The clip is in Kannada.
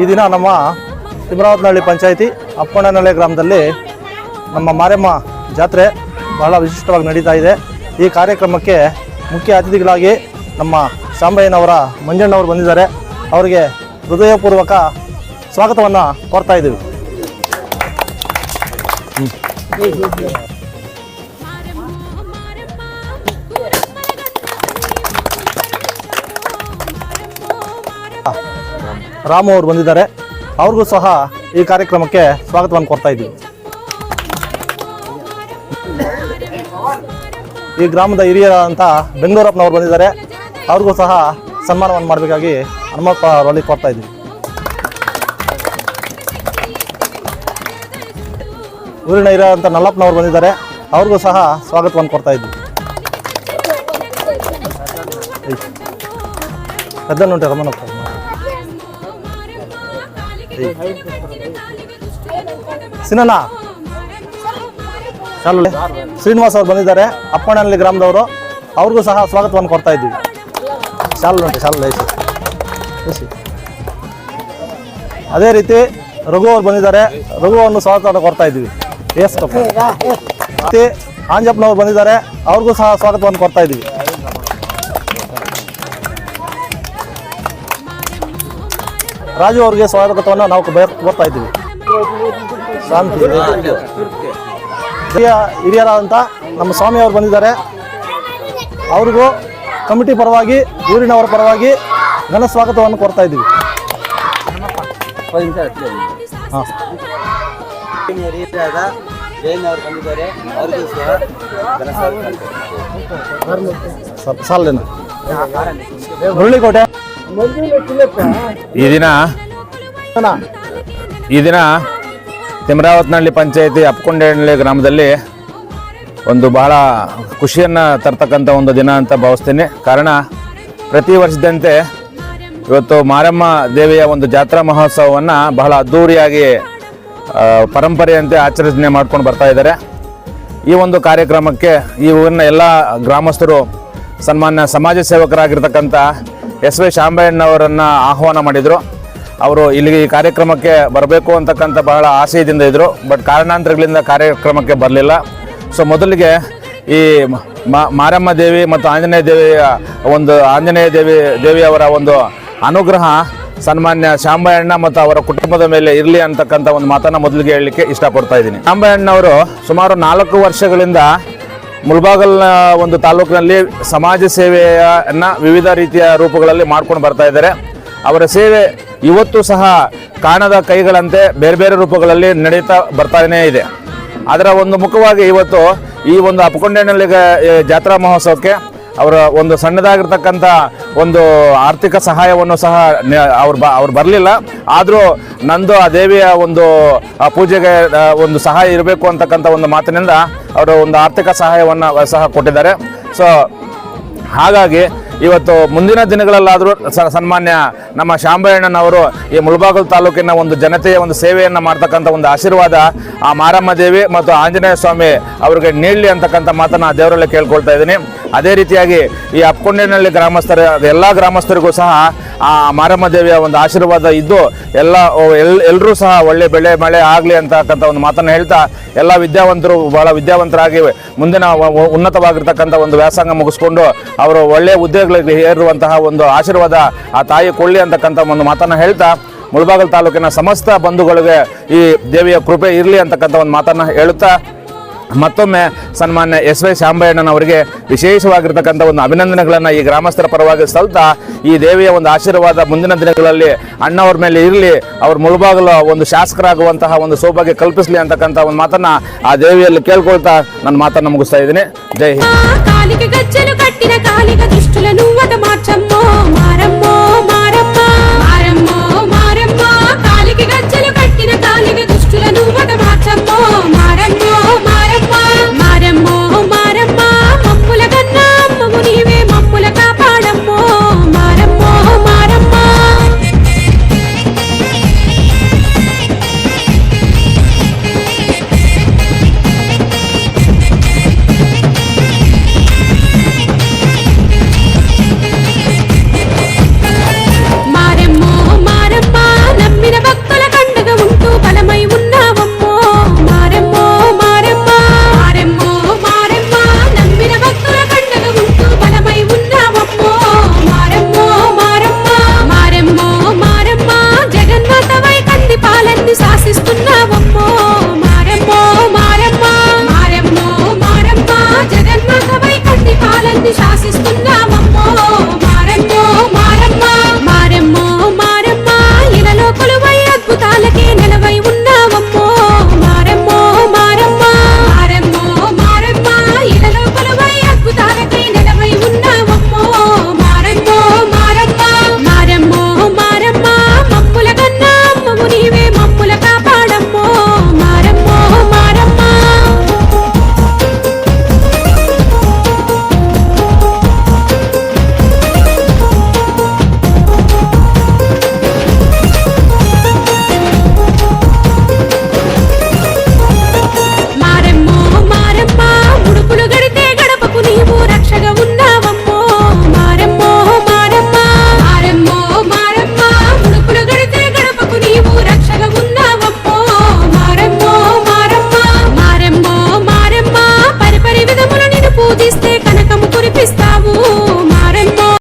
ಈ ದಿನ ನಮ್ಮ ತಿಮರಾವತ್ನಹಳ್ಳಿ ಪಂಚಾಯಿತಿ ಅಪ್ಪಣ್ಣನಹಳ್ಳಿ ಗ್ರಾಮದಲ್ಲಿ ನಮ್ಮ ಮಾರಮ್ಮ ಜಾತ್ರೆ ಬಹಳ ವಿಶಿಷ್ಟವಾಗಿ ನಡೀತಾ ಇದೆ. ಈ ಕಾರ್ಯಕ್ರಮಕ್ಕೆ ಮುಖ್ಯ ಅತಿಥಿಗಳಾಗಿ ನಮ್ಮ ಸಾಂಬಯ್ಯನವರ ಮಂಜಣ್ಣವರು ಬಂದಿದ್ದಾರೆ. ಅವರಿಗೆ ಹೃದಯಪೂರ್ವಕ ಸ್ವಾಗತವನ್ನು ಕೋರ್ತಾ ಇದ್ದೀವಿ. ರಾಮು ಅವರು ಬಂದಿದ್ದಾರೆ. ಅವ್ರಿಗೂ ಸಹ ಈ ಕಾರ್ಯಕ್ರಮಕ್ಕೆ ಸ್ವಾಗತವನ್ನು ಕೊಡ್ತಾ ಇದ್ದೀವಿ. ಈ ಗ್ರಾಮದ ಹಿರಿಯರಾದಂಥ ಬೆಂಗಳೂರಪ್ಪನವ್ರು ಬಂದಿದ್ದಾರೆ. ಅವ್ರಿಗೂ ಸಹ ಸನ್ಮಾನವನ್ನು ಮಾಡಬೇಕಾಗಿ ಹನುಮಪ್ಪ ಅವರಲ್ಲಿ ಕೊಡ್ತಾ ಇದ್ದೀವಿ. ಊರಿನ ಹಿರಿಯರಾದಂಥ ನಲ್ಲಪ್ಪನವ್ರು ಬಂದಿದ್ದಾರೆ. ಅವ್ರಿಗೂ ಸಹ ಸ್ವಾಗತವನ್ನು ಕೊಡ್ತಾ ಇದ್ದೀವಿ. ನೋಡಿ ರಮಣಪ್ಪ ಸಿನಣ್ಣ ಚಾಲು ಶ್ರೀನಿವಾಸ್ ಅವ್ರು ಬಂದಿದ್ದಾರೆ ಅಪ್ಪಣ್ಣನಲ್ಲಿ ಗ್ರಾಮದವರು. ಅವ್ರಿಗೂ ಸಹ ಸ್ವಾಗತವನ್ನು ಕೊಡ್ತಾ ಇದ್ದೀವಿ. ಶಾಲು ನೋಡಿ ಶಾಲು ಲೈಸಿ. ಅದೇ ರೀತಿ ರಘು ಅವ್ರು ಬಂದಿದ್ದಾರೆ. ರಘುವನ್ನು ಸ್ವಾಗತವನ್ನು ಕೊಡ್ತಾ ಇದ್ದೀವಿ. ಎಸ್ ಮತ್ತೆ ಆಂಜಪ್ಪನವ್ರು ಬಂದಿದ್ದಾರೆ. ಅವ್ರಿಗೂ ಸಹ ಸ್ವಾಗತವನ್ನು ಕೊಡ್ತಾ ಇದ್ದೀವಿ. ರಾಜು ಅವರಿಗೆ ಸ್ವಾಗತವನ್ನು ನಾವು ಬರ್ತಾ ಇದ್ದೀವಿ. ಶಾಂತಿ. ಹಿರಿಯ ಹಿರಿಯರಾದಂಥ ನಮ್ಮ ಸ್ವಾಮಿ ಅವರು ಬಂದಿದ್ದಾರೆ. ಅವ್ರಿಗೂ ಕಮಿಟಿ ಪರವಾಗಿ ಊರಿನವರ ಪರವಾಗಿ ಘನ ಸ್ವಾಗತವನ್ನು ಕೊಡ್ತಾ ಇದ್ದೀವಿ. ಹಾಂ. ಜೈನ್ ಅವರು ಬಂದಿದ್ದಾರೆ ಅವ್ರಿಗೂ ಸಹ ಘನ ಸ್ವಾಗತ. ಸಾಲೇನು ಮುರಳಿಕೋಟೆ. ಈ ದಿನ ಈ ದಿನ ತಿಮರಾವತ್ನಹಳ್ಳಿ ಪಂಚಾಯತಿ ಅಪ್ಕೊಂಡೇಹಳ್ಳಿ ಗ್ರಾಮದಲ್ಲಿ ಒಂದು ಬಹಳ ಖುಷಿಯನ್ನು ತರ್ತಕ್ಕಂಥ ಒಂದು ದಿನ ಅಂತ ಭಾವಿಸ್ತೀನಿ. ಕಾರಣ ಪ್ರತಿ ವರ್ಷದಂತೆ ಇವತ್ತು ಮಾರಮ್ಮ ದೇವಿಯ ಒಂದು ಜಾತ್ರಾ ಮಹೋತ್ಸವವನ್ನು ಬಹಳ ಅದ್ಧೂರಿಯಾಗಿ ಪರಂಪರೆಯಂತೆ ಆಚರಣೆ ಮಾಡ್ಕೊಂಡು ಬರ್ತಾ ಇದ್ದಾರೆ. ಈ ಒಂದು ಕಾರ್ಯಕ್ರಮಕ್ಕೆ ಈ ಊರಿನ ಎಲ್ಲ ಗ್ರಾಮಸ್ಥರು ಸನ್ಮಾನ್ಯ ಸಮಾಜ ಸೇವಕರಾಗಿರ್ತಕ್ಕಂಥ ಎಸ್ ವೈ ಶಾಂಬಯ್ಯಣ್ಣವರನ್ನು ಆಹ್ವಾನ ಮಾಡಿದರು. ಅವರು ಇಲ್ಲಿಗೆ ಈ ಕಾರ್ಯಕ್ರಮಕ್ಕೆ ಬರಬೇಕು ಅಂತಕ್ಕಂಥ ಬಹಳ ಆಸೆಯಿಂದ ಇದ್ದರು ಬಟ್ ಕಾರಣಾಂತರಗಳಿಂದ ಕಾರ್ಯಕ್ರಮಕ್ಕೆ ಬರಲಿಲ್ಲ. ಸೊ ಮೊದಲಿಗೆ ಈ ಮಾರಮ್ಮ ದೇವಿ ಮತ್ತು ಆಂಜನೇಯ ದೇವಿಯ ಒಂದು ಆಂಜನೇಯ ದೇವಿ, ದೇವಿಯವರ ಒಂದು ಅನುಗ್ರಹ ಸನ್ಮಾನ್ಯ ಶಾಂಬಯ್ಯಣ್ಣ ಮತ್ತು ಅವರ ಕುಟುಂಬದ ಮೇಲೆ ಇರಲಿ ಅಂತಕ್ಕಂಥ ಒಂದು ಮಾತನ್ನು ಮೊದಲಿಗೆ ಹೇಳಲಿಕ್ಕೆ ಇಷ್ಟಪಡ್ತಾ ಇದ್ದೀನಿ. ಶಾಂಬಯ್ಯಣ್ಣವರು ಸುಮಾರು ನಾಲ್ಕು ವರ್ಷಗಳಿಂದ ಮುಳಬಾಗಲ್ನ ಒಂದು ತಾಲೂಕಿನಲ್ಲಿ ಸಮಾಜ ಸೇವೆಯನ್ನು ವಿವಿಧ ರೀತಿಯ ರೂಪಗಳಲ್ಲಿ ಮಾಡ್ಕೊಂಡು ಬರ್ತಾ ಇದ್ದಾರೆ. ಅವರ ಸೇವೆ ಇವತ್ತು ಸಹ ಕಾಣದ ಕೈಗಳಂತೆ ಬೇರೆ ಬೇರೆ ರೂಪಗಳಲ್ಲಿ ನಡೀತಾ ಬರ್ತಾನೇ ಇದೆ. ಅದರ ಒಂದು ಮುಖವಾಗಿ ಇವತ್ತು ಈ ಒಂದು ಅಪ್ಪಕೊಂಡೇನಳ್ಳಿ ಜಾತ್ರಾ ಮಹೋತ್ಸವಕ್ಕೆ ಅವರ ಒಂದು ಸಣ್ಣದಾಗಿರ್ತಕ್ಕಂಥ ಒಂದು ಆರ್ಥಿಕ ಸಹಾಯವನ್ನು ಸಹ ಅವ್ರು ಬ ಅವ್ರು ಬರಲಿಲ್ಲ. ಆದರೂ ನಂದು ಆ ದೇವಿಯ ಒಂದು ಪೂಜೆಗೆ ಒಂದು ಸಹಾಯ ಇರಬೇಕು ಅಂತಕ್ಕಂಥ ಒಂದು ಮಾತಿನಿಂದ ಅವರು ಒಂದು ಆರ್ಥಿಕ ಸಹಾಯವನ್ನು ಸಹ ಕೊಟ್ಟಿದ್ದಾರೆ. ಸೊ ಹಾಗಾಗಿ ಇವತ್ತು ಮುಂದಿನ ದಿನಗಳಲ್ಲಾದರೂ ಸನ್ಮಾನ್ಯ ನಮ್ಮ ಶಾಂಬಯ್ಯಣ್ಣನವರು ಈ ಮುಳಬಾಗಲ್ ತಾಲೂಕಿನ ಒಂದು ಜನತೆಯ ಒಂದು ಸೇವೆಯನ್ನು ಮಾಡ್ತಕ್ಕಂಥ ಒಂದು ಆಶೀರ್ವಾದ ಆ ಮಾರಮ್ಮ ದೇವಿ ಮತ್ತು ಆಂಜನೇಯ ಸ್ವಾಮಿ ಅವರಿಗೆ ನೀಡಲಿ ಅಂತಕ್ಕಂಥ ಮಾತನ್ನು ದೇವರಲ್ಲಿ ಕೇಳ್ಕೊಳ್ತಾ ಇದ್ದೀನಿ. ಅದೇ ರೀತಿಯಾಗಿ ಈ ಅಪ್ಕೊಂಡೇನಹಳ್ಳಿ ಗ್ರಾಮಸ್ಥರ, ಎಲ್ಲ ಗ್ರಾಮಸ್ಥರಿಗೂ ಸಹ ಆ ಮಾರಮ್ಮ ದೇವಿಯ ಒಂದು ಆಶೀರ್ವಾದ ಇದ್ದು ಎಲ್ಲ ಎಲ್ ಎಲ್ಲರೂ ಸಹ ಒಳ್ಳೆ ಬೆಳೆ, ಮಳೆ ಆಗಲಿ ಅಂತಕ್ಕಂಥ ಒಂದು ಮಾತನ್ನು ಹೇಳ್ತಾ ಎಲ್ಲ ವಿದ್ಯಾವಂತರು ಬಹಳ ವಿದ್ಯಾವಂತರಾಗಿ ಮುಂದಿನ ಉನ್ನತವಾಗಿರ್ತಕ್ಕಂಥ ಒಂದು ವ್ಯಾಸಂಗ ಮುಗಿಸ್ಕೊಂಡು ಅವರು ಒಳ್ಳೆಯ ಹುದ್ದೆಗಳಿಗೆ ಏರುವಂತಹ ಒಂದು ಆಶೀರ್ವಾದ ಆ ತಾಯಿ ಕೊಳ್ಳಿ ಅಂತಕ್ಕಂಥ ಒಂದು ಮಾತನ್ನು ಹೇಳ್ತಾ ಮುಳಬಾಗಲ್ ತಾಲೂಕಿನ ಸಮಸ್ತ ಬಂಧುಗಳಿಗೆ ಈ ದೇವಿಯ ಕೃಪೆ ಇರಲಿ ಅಂತಕ್ಕಂಥ ಒಂದು ಮಾತನ್ನು ಹೇಳುತ್ತಾ ಮತ್ತೊಮ್ಮೆ ಸನ್ಮಾನ್ಯ ಎಸ್ ವೈ ಶಾಂಬಯ್ಯಣ್ಣನವರಿಗೆ ವಿಶೇಷವಾಗಿರ್ತಕ್ಕಂಥ ಒಂದು ಅಭಿನಂದನೆಗಳನ್ನು ಈ ಗ್ರಾಮಸ್ಥರ ಪರವಾಗಿ ಸಲ್ತಾ ಈ ದೇವಿಯ ಒಂದು ಆಶೀರ್ವಾದ ಮುಂದಿನ ದಿನಗಳಲ್ಲಿ ಅಣ್ಣವ್ರ ಮೇಲೆ ಇರಲಿ, ಅವ್ರ ಮುಳುಬಾಗಲು ಒಂದು ಶಾಸಕರಾಗುವಂತಹ ಒಂದು ಸೌಭಾಗ್ಯ ಕಲ್ಪಿಸಲಿ ಅಂತಕ್ಕಂಥ ಒಂದು ಮಾತನ್ನು ಆ ದೇವಿಯಲ್ಲಿ ಕೇಳ್ಕೊಳ್ತಾ ನನ್ನ ಮಾತನ್ನು ಮುಗಿಸ್ತಾ ಇದ್ದೀನಿ. ಜೈ ಹಿಂದ್.